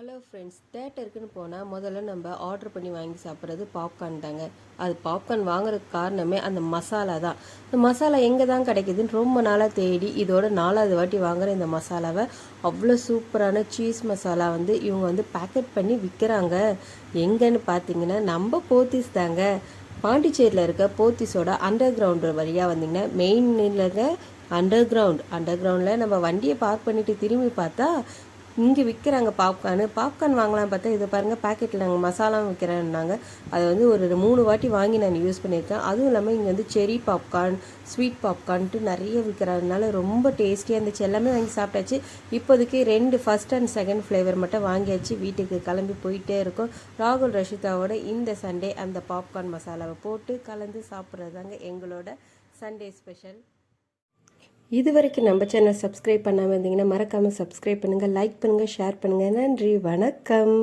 Hello friends தேட்டருக்குன்னு போனால் முதல்ல நம்ம ஆர்டர் பண்ணி வாங்கி சாப்பிட்றது பாப்கார்ன் தாங்க. அது பாப்கார்ன் வாங்குறதுக்கு காரணமே அந்த மசாலா தான். இந்த மசாலா எங்கே தான் கிடைக்குதுன்னு ரொம்ப நாளாக தேடி இதோட நாலாவது வாட்டி வாங்குகிற இந்த மசாலாவை அவ்வளோ சூப்பரான சீஸ் மசாலா வந்து இவங்க வந்து பேக்கெட் பண்ணி விற்கிறாங்க எங்கன்னு பார்த்தீங்கன்னா நம்ம போத்திஸ் தாங்க. பாண்டிச்சேரியில் இருக்க போத்திஸோட அண்டர் கிரவுண்டு வழியாக வந்தீங்கன்னா மெயின் இல்லைங்க அண்டர் கிரவுண்ட் அண்டர் கிரவுண்டில் நம்ம வண்டியை பார்க் பண்ணிட்டு திரும்பி பார்த்தா இங்கே விற்கிறாங்க பாப்கார்னு. பாப்கார்ன் வாங்கலாம் பார்த்தா இதை பாருங்கள் பேக்கெட்டில் நாங்கள் மசாலாவும் விற்கிறேன்னாங்க அதை வந்து ஒரு மூணு வாட்டி வாங்கி நான் யூஸ் பண்ணியிருக்கேன். அதுவும் இல்லாமல் இங்கே வந்து செரி பாப்கார்ன் ஸ்வீட் பாப்கார்ன்ட்டு நிறைய விற்கிறதுனால ரொம்ப டேஸ்டியாக இருந்துச்சு. எல்லாமே வாங்கி சாப்பிட்டாச்சு. இப்போதைக்கு ரெண்டு ஃபஸ்ட் அண்ட் செகண்ட் ஃப்ளேவர் மட்டும் வாங்கியாச்சு. வீட்டுக்கு கிளம்பி போயிட்டே இருக்கோம். ராகுல் ரஷிதாவோட இந்த சண்டே அந்த பாப்கார்ன் மசாலாவை போட்டு கலந்து சாப்பிட்றது தாங்க எங்களோட சண்டே ஸ்பெஷல் இது வரைக்கும் நம்ம சேனல் சப்ஸ்கிரைப் பண்ணாமல் இருந்தீங்கன்னா மறக்காமல் சப்ஸ்கிரைப் பண்ணுங்கள் லைக் பண்ணுங்கள் ஷேர் பண்ணுங்கள் நன்றி வணக்கம்.